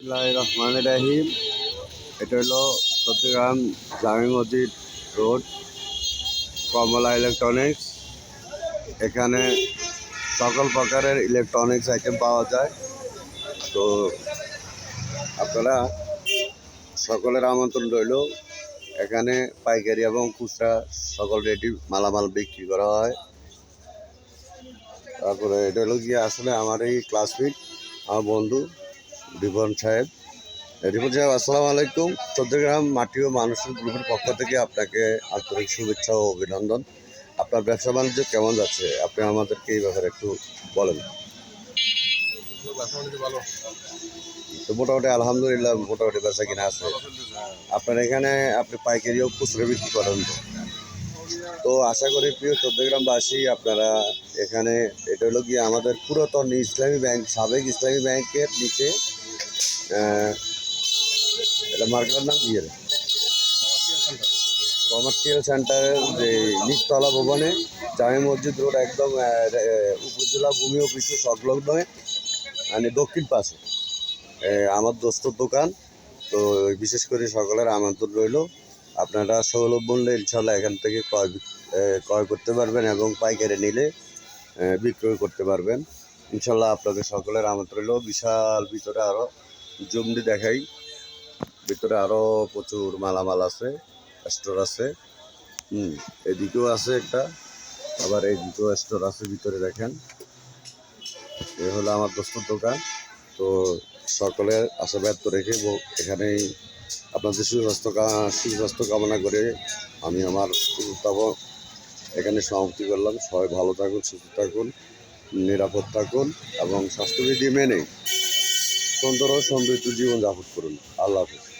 রহমানির রাহিম। এটা হলো চট্টগ্রাম জামি মসজিদ রোড, কমলা ইলেকট্রনিক্স। এখানে সকল প্রকারের ইলেকট্রনিক্স আইটেম পাওয়া যায়। তো আপনারা সকলের আমন্ত্রণ রইল। এখানে পাইকারি এবং খুচরা সকল রেডি মালামাল বিক্রি করা হয়। তারপরে এটা হলো গিয়ে আসলে আমার এই ক্লাসমেট আমার বন্ধু। রিপন সাহেব। রিপন সাহেব, আসসালামু আলাইকুম। চৌদ্দগ্রাম মাটি ও মানুষের গ্রুপের পক্ষ থেকে আপনাকে আন্তরিক শুভেচ্ছা ও অভিনন্দন। আপনার ব্যবসা বাণিজ্য কেমন যাচ্ছে? আপনি আমাদেরকে এই ব্যাপারে একটু বলেন। তো মোটামুটি আলহামদুলিল্লাহ মোটামুটি ব্যবসা কিনা আছে। আপনার এখানে আপনি পাইকারি ও খুচরো বিক্রি করেন তো আশা করি প্রিয় চৌদ্দগ্রামবাসী, আপনারা এখানে, এটা হলো গিয়ে আমাদের পুরাতন ইসলামী ব্যাংক, সাবেক ইসলামী ব্যাংকের নিচে এটা মার্কেটের নাম কি? কমার্শিয়াল সেন্টারের যে নিচতলা ভবনে জামি মসজিদ রোড একদম উপজেলা ভূমি অফিসের সংলগ্ন মানে দক্ষিণ পাশে। আমার দোস্তর দোকান, তো বিশেষ করে সকলের আমন্ত্রণ রইল। আপনারা সুলভ মূল্যে ইনশাল্লাহ এখান থেকে ক্রয় ক্রয় করতে পারবেন এবং পাইকারি নিলে বিক্রয় করতে পারবেন। ইনশাল্লাহ আপনাদের সকলের আমন্ত্রণ রইল। বিশাল ভিতরে আরও জমদি দেখাই। ভিতরে আরও প্রচুর মালামাল আছে, স্টোর আছে। হুম, এদিকেও আছে একটা, আবার এইদিকেও স্টোর আছে ভিতরে দেখেন। এ হলো আমার দোস্তর দোকান। তো সকলের আশা ব্যর্থ রেখে এখানেই আপনাদের সুস্বাস্থ্য সুস্বাস্থ্য কামনা করে আমি আমার এখানে সমাপ্তি করলাম। সবাই ভালো থাকুন, সুস্থ থাকুন। নিরাপদ থাকুন এবং স্বাস্থ্যবিধি মেনে সুন্দর ও সমৃদ্ধ জীবনযাপন করুন। আল্লাহ হাফেজ।